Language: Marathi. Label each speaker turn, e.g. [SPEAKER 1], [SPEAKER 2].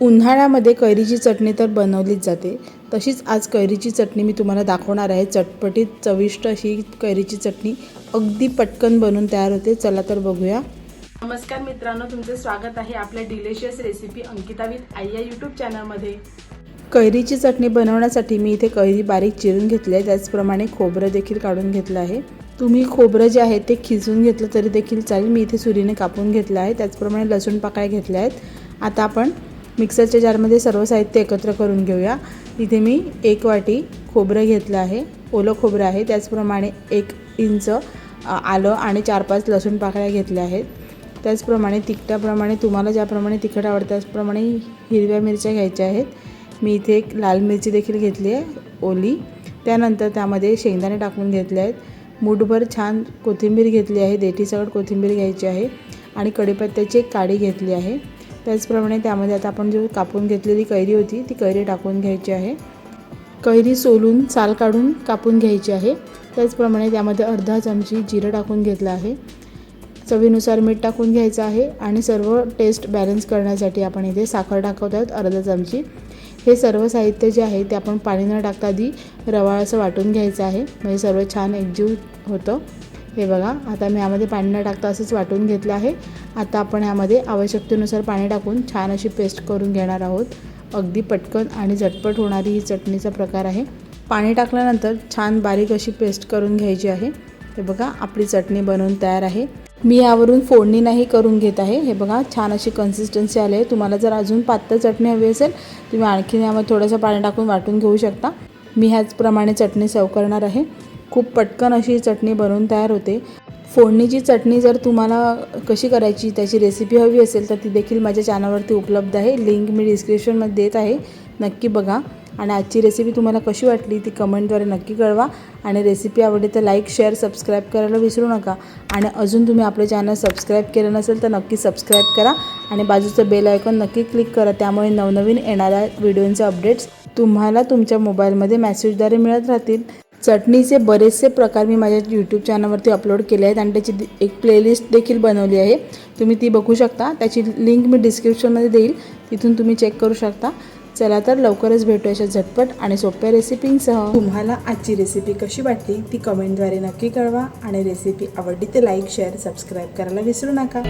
[SPEAKER 1] उन्हाळ्यामध्ये कैरीची चटणी तर बनवलीच जाते. तशीच आज कैरीची चटणी मी तुम्हाला दाखवणार आहे. चटपटीत चविष्ट अशी कैरीची चटणी अगदी पटकन बनवून तयार होते. चला तर बघूया.
[SPEAKER 2] नमस्कार मित्रांनो तुमचे स्वागत आहे आपल्या डिलिशियस रेसिपी अंकिता विथ आई या यूट्यूब चॅनलमध्ये
[SPEAKER 1] कैरीची चटणी बनवण्यासाठी मी इथे कैरी बारीक चिरून घेतली आहे. त्याचप्रमाणे खोबरं देखील काढून घेतलं आहे. तुम्ही खोबरं जे आहे ते खिसून घेतलं तरी देखील चालेल. मी इथे सुरीने कापून घेतलं आहे. त्याचप्रमाणे लसूण पाकळ्या घेतल्या आहेत. आता आपण मिक्सरच्या जारमध्ये सर्व साहित्य एकत्र करून घेऊया. इथे मी एक वाटी खोबरं घेतलं आहे. ओलं खोबरं आहे. त्याचप्रमाणे एक इंच आलं आणि चार पाच लसूण पाकळ्या घेतल्या आहेत. त्याचप्रमाणे तिखटाप्रमाणे तुम्हाला ज्याप्रमाणे तिखट आवडतं त्याचप्रमाणे हिरव्या मिरच्या घ्यायच्या आहेत. मी इथे एक लाल मिरची देखील घेतली आहे ओली. त्यानंतर त्यामध्ये शेंगदाणे टाकून घेतले आहेत. मूठभर छान कोथिंबीर घेतली आहे. देठीसकट कोथिंबीर घ्यायची आहे. आणि कढीपत्त्याची एक काडी घेतली आहे. त्याचप्रमाणे त्यामध्ये आता आपण जो कापून घेतलेली कैरी होती ती कैरी टाकून घ्यायची आहे. कैरी सोलून साल काढून कापून घ्यायची आहे. त्याचप्रमाणे त्यामध्ये अर्धा चमची जिरं टाकून घेतलं आहे. चवीनुसार मीठ टाकून घ्यायचं आहे आणि सर्व टेस्ट बॅलन्स करण्यासाठी आपण इथे साखर टाकवत आहोत अर्धा चमची. हे सर्व साहित्य जे आहे ते आपण पाणी न टाकता आधी रवाळ असं वाटून घ्यायचं आहे. म्हणजे सर्व छान एकजीव होतं. हे बघा आता मी यामध्ये पाणी न टाकता असंच वाटून घेतलं आहे. आता आपण यामध्ये आवश्यकतेनुसार पाणी टाकून छान अशी पेस्ट करून घेणार आहोत. अगदी पटकन आणि झटपट होणारी ही चटणीचा प्रकार आहे. पाणी टाकल्यानंतर छान बारीक अशी पेस्ट करून घ्यायची आहे. हे बघा आपली चटणी बनवून तयार आहे. मी यावरून फोडणी नाही करून घेत आहे. हे बघा छान अशी कन्सिस्टन्सी आली आहे. तुम्हाला जर अजून पातळ चटणी हवी असेल तुम्ही आणखीन यामध्ये थोडंसं पाणी टाकून वाटून घेऊ शकता. मी ह्याचप्रमाणे चटणी सर्व करणार आहे. खूप पटकन अशी ही चटणी बनवून तयार होते. फोडणीची चटणी जर तुम्हाला कशी करायची त्याची रेसिपी हवी असेल तर ती देखील माझ्या चॅनलवरती उपलब्ध आहे. लिंक मी डिस्क्रिप्शनमध्ये देत आहे. नक्की बघा. आणि आजची रेसिपी तुम्हाला कशी वाटली ती कमेंटद्वारे नक्की कळवा. आणि रेसिपी आवडली तर लाईक शेअर सबस्क्राईब करायला विसरू नका. आणि अजून तुम्ही आपले चॅनल सबस्क्राईब केलं नसेल तर नक्की सबस्क्राईब करा. आणि बाजूचं बेल आयकॉन नक्की क्लिक करा. त्यामुळे नवनवीन येणाऱ्या व्हिडिओंचे अपडेट्स तुम्हाला तुमच्या मोबाईलमध्ये मेसेजद्वारे मिळत राहतील. चटणीचे बरेचसे प्रकार मी माझ्या यूट्यूब चॅनलवरती अपलोड केले आहेत आणि त्याची एक प्लेलिस्ट देखील बनवली आहे. तुम्ही ती बघू शकता. त्याची लिंक मी डिस्क्रिप्शनमध्ये देईल. तिथून तुम्ही चेक करू शकता. चला तर लवकरच भेटू अशा झटपट आणि सोप्या रेसिपींसह तुम्हाला आजची रेसिपी कशी वाटली ती कमेंटद्वारे नक्की कळवा आणि रेसिपी आवडली तर लाईक शेअर सबस्क्राईब करायला विसरू नका.